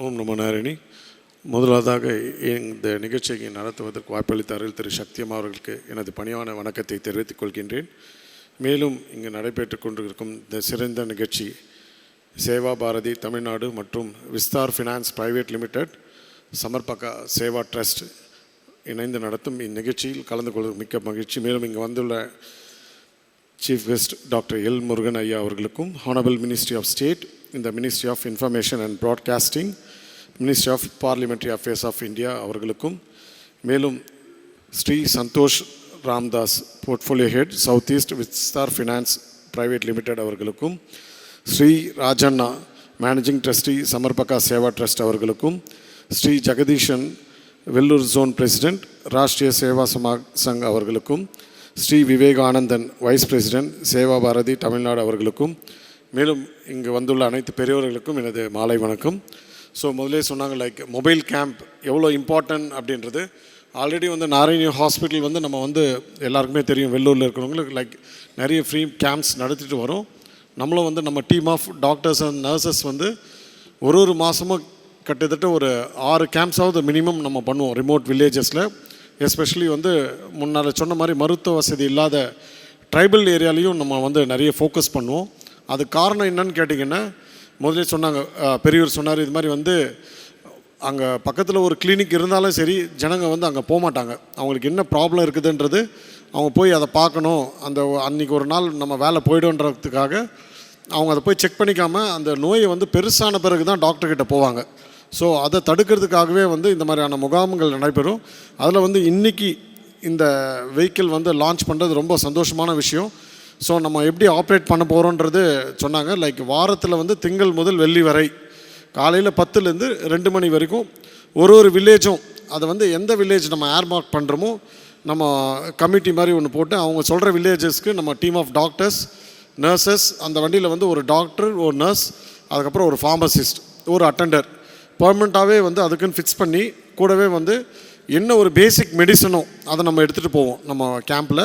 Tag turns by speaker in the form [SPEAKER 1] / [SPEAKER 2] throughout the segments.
[SPEAKER 1] ஓம் நம நாராயணி. முதலாவதாக இந்த நிகழ்ச்சியை நடத்துவதற்கு வாய்ப்பளித்த அருள் திரு. சக்தியம் அவர்களுக்கு எனது பணியான வணக்கத்தை தெரிவித்துக் கொள்கின்றேன். மேலும் இங்கு நடைபெற்று கொண்டிருக்கும் இந்த சிறந்த நிகழ்ச்சி சேவா பாரதி தமிழ்நாடு மற்றும் Vistaar finance private limited Samarpaka Seva trust இணைந்து நடத்தும் இந்நிகழ்ச்சியில் கலந்து கொள்வது மிக்க மகிழ்ச்சி. மேலும் இங்கு வந்துள்ள chief guest doctor L Murugan ஐயா அவர்களுக்கும் ஹானபிள் மினிஸ்ட்ரி ஆஃப் ஸ்டேட் இந்த ministry of information and broadcasting ministry of parliamentary affairs of India அவர்களுக்கும். மேலும் Shri Santhosh Ramdas portfolio head south east Vistaar finance private limited அவர்களுக்கும் Shri Rajanna managing trustee Samarpaka Seva trust அவர்களுக்கும் Shri Jagadeesan Vellore zone president Rashtriya Seva Sama Sangh அவர்களுக்கும் Shri Vivekanandan vice president Seva Bharati Tamil Nadu அவர்களுக்கும் மேலும் இங்கு வந்துள்ள அனைத்து பெரியவர்களுக்கும் எனது மாலை வணக்கம். ஸோ முதலே சொன்னாங்க லைக் மொபைல் கேம்ப் எவ்வளோ இம்பார்ட்டன்ட் அப்படின்றது. ஆல்ரெடி வந்து நாராயணி ஹாஸ்பிட்டல் வந்து நம்ம வந்து எல்லாருக்குமே தெரியும் வெள்ளூரில் இருக்கிறவங்களுக்கு லைக் நிறைய ஃப்ரீ கேம்ப்ஸ் நடத்திட்டு வரோம். நம்மளும் வந்து நம்ம team of doctors and nurses வந்து ஒரு ஒரு மாதமும் கிட்டத்தட்ட ஒரு ஆறு கேம்ப்ஸாவது மினிமம் நம்ம பண்ணுவோம் ரிமோட் வில்லேஜஸில் எஸ்பெஷலி வந்து முன்னால் சொன்ன மாதிரி மருத்துவ வசதி இல்லாத ட்ரைபல் ஏரியாலையும் நம்ம வந்து நிறைய ஃபோக்கஸ் பண்ணுவோம். அது காரணம் என்னன்னு கேட்டிங்கன்னா முதலே சொன்னாங்க பெரியவர் சொன்னார் இது மாதிரி வந்து அங்கே பக்கத்தில் ஒரு கிளினிக் இருந்தாலும் சரி ஜனங்க வந்து அங்கே போக மாட்டாங்க. அவங்களுக்கு என்ன ப்ராப்ளம் இருக்குதுன்றது அவங்க போய் அதை பார்க்கணும். அந்த அன்றைக்கி ஒரு நாள் நம்ம வேலை போய்டுன்றதுக்காக அவங்க அதை போய் செக் பண்ணிக்காமல் அந்த நோயை வந்து பெருசான பிறகு தான் டாக்டர்கிட்ட போவாங்க. ஸோ அதை தடுக்கிறதுக்காகவே வந்து இந்த மாதிரியான முகாம்கள் நடைபெறும். அதில் வந்து இன்றைக்கி இந்த வெஹிக்கிள் வந்து லான்ச் பண்ணுறது ரொம்ப சந்தோஷமான விஷயம். ஸோ நம்ம எப்படி ஆப்ரேட் பண்ண போகிறோன்றது சொன்னாங்க. லைக் வாரத்தில் வந்து திங்கள் முதல் வெள்ளி வரை காலையில் பத்துலேருந்து ரெண்டு மணி வரைக்கும் ஒரு ஒரு வில்லேஜும் அதை வந்து எந்த வில்லேஜ் நம்ம ஏர் மார்க் பண்ணுறோமோ நம்ம கமிட்டி மாதிரி ஒன்று போட்டு அவங்க சொல்கிற வில்லேஜஸ்க்கு நம்ம டீம் ஆஃப் டாக்டர்ஸ் நர்சஸ் அந்த வண்டியில் வந்து ஒரு டாக்டர் ஒரு நர்ஸ் அதுக்கப்புறம் ஒரு ஃபார்மசிஸ்ட் ஒரு அட்டெண்டர் பர்மனெண்ட்டாகவே வந்து அதுக்குன்னு ஃபிக்ஸ் பண்ணி கூடவே வந்து என்ன ஒரு பேசிக் மெடிசனோ அதை நம்ம எடுத்துகிட்டு போவோம் நம்ம கேம்பில்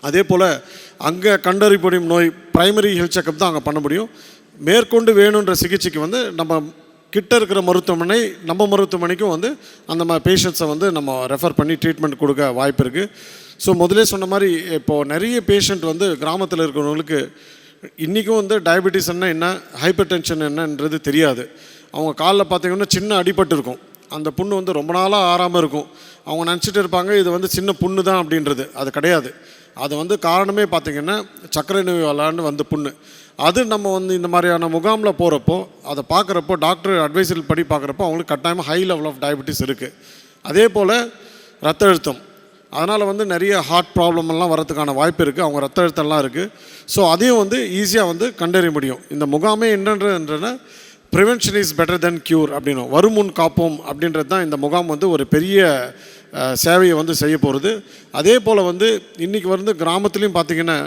[SPEAKER 1] அதே போல் அங்கே கண்டறிப்படும் நோய் ப்ரைமரி ஹெல்த் செக்கப் தான் அங்கே பண்ண முடியும். மேற்கொண்டு வேணுன்ற சிகிச்சைக்கு வந்து நம்ம கிட்ட இருக்கிற மருத்துவமனை நம்ம மருத்துவமனைக்கும் வந்து அந்த மாதிரி பேஷண்ட்ஸை வந்து நம்ம ரெஃபர் பண்ணி ட்ரீட்மெண்ட் கொடுக்க வாய்ப்பு இருக்குது ஸோ முதலே சொன்ன மாதிரி இப்போது நிறைய பேஷண்ட் வந்து கிராமத்தில் இருக்கிறவங்களுக்கு இன்றைக்கும் வந்து டயபெட்டிஸ் என்ன என்ன ஹைப்பர் டென்ஷன் என்னன்றது தெரியாது. அவங்க காலில் பார்த்தீங்கன்னா சின்ன அடிபட்டு இருக்கும். அந்த புண்ணு வந்து ரொம்ப நாளாக ஆறாமல் இருக்கும். அவங்க நினச்சிட்டு இருப்பாங்க இது வந்து சின்ன புண்ணு தான் அப்படின்றது. அது கிடையாது. அது வந்து காரணமே பார்த்திங்கன்னா சர்க்கரை நோய் வளான்னு வந்து புண்ணு. அது நம்ம வந்து இந்த மாதிரியான முகாமில் போகிறப்போ அதை பார்க்குறப்போ டாக்டர் அட்வைஸில் படி பார்க்குறப்போ அவங்களுக்கு கட்டாயமாக ஹை லெவல் ஆஃப் டயபெட்டிஸ் இருக்குது அதே போல் ரத்த அழுத்தம். அதனால் வந்து நிறைய ஹார்ட் ப்ராப்ளம் எல்லாம் வரதுக்கான வாய்ப்பு இருக்குது அவங்க ரத்த அழுத்தம்லாம் இருக்குது ஸோ அதையும் வந்து ஈஸியாக வந்து கண்டறிய முடியும். இந்த முகாமே என்னன்றதுன்றன prevention is better than cure அப்படின்னும். வருமுன் காப்போம் அப்படின்றது தான் இந்த முகாம் வந்து ஒரு பெரிய சேவையை வந்து செய்ய போகிறது அதே போல் வந்து இன்றைக்கி வந்து கிராமத்துலேயும் பார்த்திங்கன்னா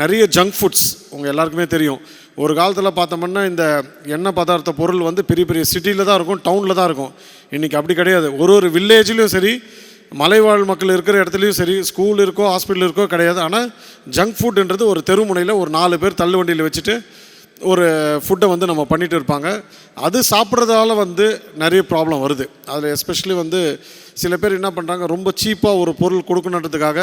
[SPEAKER 1] நிறைய ஜங்க் ஃபுட்ஸ் உங்கள் எல்லாருக்குமே தெரியும். ஒரு காலத்தில் பார்த்தோம்னா இந்த எண்ணெய் பதார்த்த பொருள் வந்து பெரிய பெரிய சிட்டியில் தான் இருக்கும் டவுனில் தான் இருக்கும். இன்றைக்கி அப்படி கிடையாது. ஒரு ஒரு வில்லேஜ்லேயும் சரி மலைவாழ் மக்கள் இருக்கிற இடத்துலையும் சரி ஸ்கூல் இருக்கோ ஹாஸ்பிட்டல் இருக்கோ கிடையாது. ஆனால் ஜங்க் ஃபுட்ன்றது ஒரு தெருமுனையில் ஒரு நாலு பேர் தள்ளு வண்டியில் வச்சுட்டு ஒரு ஃபுட்டை வந்து நம்ம பண்ணிட்டு இருப்பாங்க. அது சாப்பிட்றதால வந்து நிறைய ப்ராப்ளம் வருது. அதில் எஸ்பெஷலி வந்து சில பேர் என்ன பண்ணுறாங்க ரொம்ப சீப்பாக ஒரு பொருள் கொடுக்கணுன்றதுக்காக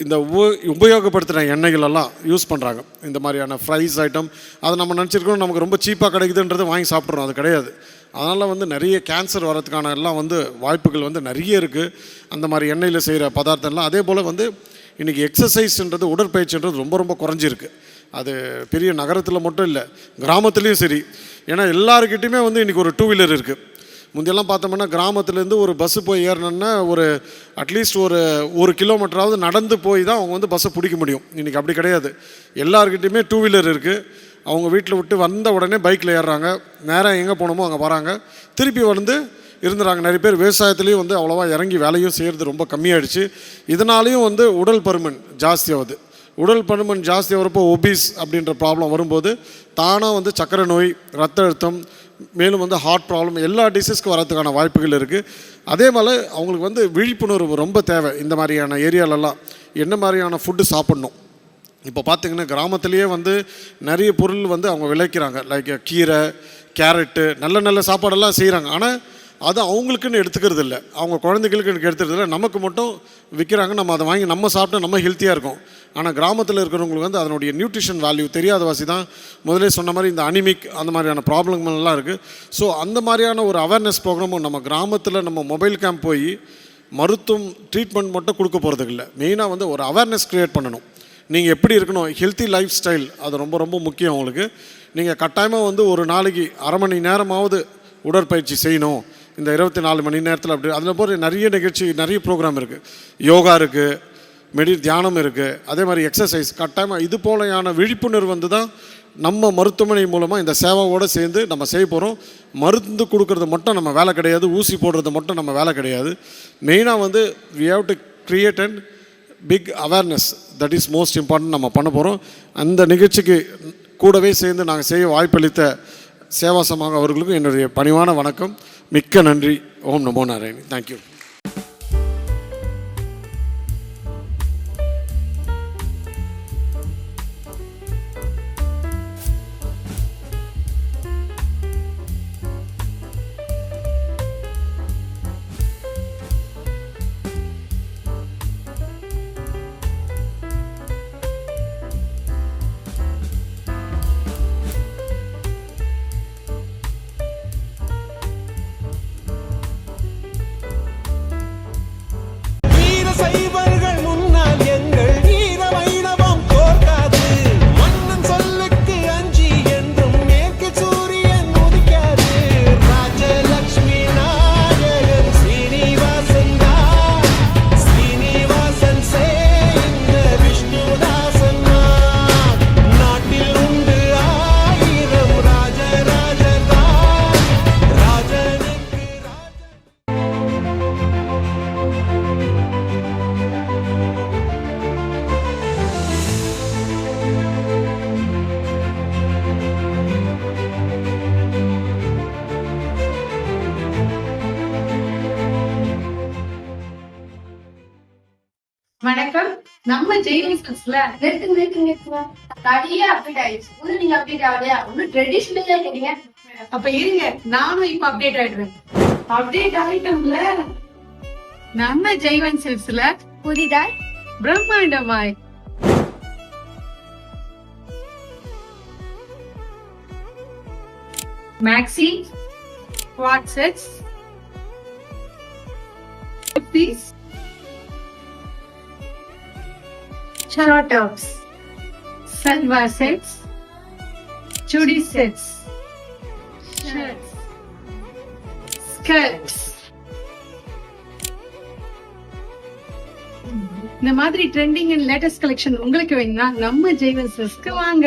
[SPEAKER 1] இந்த உப உபயோகப்படுத்துகிற எண்ணெய்களெல்லாம் யூஸ் பண்ணுறாங்க இந்த மாதிரியான ஃப்ரைஸ் ஐட்டம் அதை நம்ம நினச்சிருக்கோம் நமக்கு ரொம்ப சீப்பாக கிடைக்குதுன்றது வாங்கி சாப்பிட்றோம். அது கிடையாது. அதனால் வந்து நிறைய கேன்சர் வரதுக்கான எல்லாம் வந்து வாய்ப்புகள் வந்து நிறைய இருக்குது அந்த மாதிரி எண்ணெயில் செய்கிற பதார்த்தம்லாம் அதே போல் வந்து இன்றைக்கி எக்ஸசைஸ்ன்றது உடற்பயிற்சின்றது ரொம்ப ரொம்ப குறைஞ்சிருக்கு. அது பெரிய நகரத்தில் மட்டும் இல்லை கிராமத்துலேயும் சரி. ஏன்னா எல்லாருக்கிட்டையுமே வந்து இன்றைக்கி ஒரு டூ வீலர் இருக்குது முந்தையெல்லாம் பார்த்தோம்னா கிராமத்துலேருந்து ஒரு பஸ்ஸு போய் ஏறினோன்னா ஒரு அட்லீஸ்ட் ஒரு ஒரு கிலோமீட்டராவது நடந்து போய் தான் அவங்க வந்து பஸ்ஸை பிடிக்க முடியும். இன்றைக்கி அப்படி கிடையாது. எல்லாருக்கிட்டையுமே டூ வீலர் இருக்குது அவங்க வீட்டில் விட்டு வந்த உடனே பைக்கில் ஏறுறாங்க. நேராக எங்கே போனோமோ அங்கே வராங்க. திருப்பி வந்து இருந்துறாங்க. நிறைய பேர் விவசாயத்துலேயும் வந்து அவ்வளோவா இறங்கி வேலையும் செய்கிறது ரொம்ப கம்மியாயிடுச்சு. இதனாலேயும் வந்து உடல் பருமன் ஜாஸ்தியாகுது உடல் பருமன் ஜாஸ்தி வரப்போ ஒபீஸ் அப்படின்ற ப்ராப்ளம் வரும்போது தானாக வந்து சர்க்கரை நோய் ரத்த அழுத்தம் மேலும் வந்து ஹார்ட் ப்ராப்ளம் எல்லா டிசீஸ்க்கு வரதுக்கான வாய்ப்புகள் இருக்குது அதே மாதிரி அவங்களுக்கு வந்து விழிப்புணர்வு ரொம்ப தேவை. இந்த மாதிரியான ஏரியாலெல்லாம் என்ன மாதிரியான ஃபுட்டு சாப்பிட்ணும்? இப்போ பார்த்திங்கன்னா கிராமத்துலேயே வந்து நிறைய பொருள் வந்து அவங்க விளைக்கிறாங்க. லைக் கீரை கேரட்டு நல்ல நல்ல சாப்பாடெல்லாம் செய்கிறாங்க ஆனால் அது அவங்களுக்குன்னு எடுத்துக்கிறது இல்லை. அவங்க குழந்தைகளுக்கு எடுத்துக்கிறது இல்லை. நமக்கு மட்டும் விற்கிறாங்க நம்ம அதை வாங்கி நம்ம சாப்பிட்டா நம்ம ஹெல்த்தியாக இருக்கும். ஆனால் கிராமத்தில் இருக்கிறவங்களுக்கு வந்து அதனுடைய நியூட்ரிஷன் வேல்யூ தெரியாதவாசி தான். முதலே சொன்ன மாதிரி இந்த அனிமிக் அந்த மாதிரியான ப்ராப்ளங்கள்லாம் இருக்குது ஸோ அந்த மாதிரியான ஒரு அவேர்னஸ் ப்ரோக்ராமும் நம்ம கிராமத்தில் நம்ம மொபைல் கேம்ப் போய் மருத்துவம் ட்ரீட்மெண்ட் மட்டும் கொடுக்க போகிறதுக்கு இல்லை. மெயினாக வந்து ஒரு அவேர்னஸ் க்ரியேட் பண்ணணும். நீங்கள் எப்படி இருக்கணும்? ஹெல்த்தி லைஃப் ஸ்டைல் அது ரொம்ப ரொம்ப முக்கியம் உங்களுக்கு. நீங்கள் கட்டாயமாக வந்து ஒரு நாளைக்கு அரை மணி நேரமாவது உடற்பயிற்சி செய்யணும். இந்த இருபத்தி நாலு மணி நேரத்தில் அப்படி அதில் போகிற நிறைய நிகழ்ச்சி நிறைய ப்ரோக்ராம் இருக்குது யோகா இருக்குது மெடி தியானம் இருக்குது அதே மாதிரி எக்ஸசைஸ் கட்டாயமாக இது போலையான விழிப்புணர்வு வந்து தான் நம்ம மருத்துவமனை மூலமாக இந்த சேவாவோடு சேர்ந்து நம்ம செய்ய போகிறோம் மருந்து கொடுக்கறது மட்டும் நம்ம வேலை கிடையாது ஊசி போடுறது மட்டும் நம்ம வேலை கிடையாது. மெயினாக வந்து we have to create and big awareness that is most important நம்ம பண்ண போகிறோம் அந்த நிகழ்ச்சிக்கு கூடவே சேர்ந்து நாங்கள் செய்ய வாய்ப்பளித்த சேவாசமாக அவர்களுக்கும் என்னுடைய பணிவான வணக்கம். மிக்க நன்றி. ஓம் நமோ நாராயணி. தேங்க்யூ
[SPEAKER 2] நம்ம
[SPEAKER 3] நிறுத்து நிறுத்து நிறைய அப்டேட் ஆயிடுச்சு. ஒண்ணு நீங்க அப்டேட் ஆகலையா? ஒண்ணு இருக்கீங்க
[SPEAKER 2] அப்ப இருங்க. நானும் இப்ப அப்டேட் ஆயிடுவேன். அப்டேட் ஆயிட்டோம்ல. நம்ம ஜெய்வன் சில்ஸ்ல
[SPEAKER 3] புதிதாய்
[SPEAKER 2] பிரம்மாண்டமாய். Maxi WhatsApp piece short tops salwar sets chudi sets shirts skirts இந்த மாதிரி ட்ரெண்டிங் அண்ட் லேட்டஸ்ட் கலெக்ஷன் உங்களுக்கு வேணும்னா நம்ம ஜெய்வன்சஸ்க்கு வாங்க.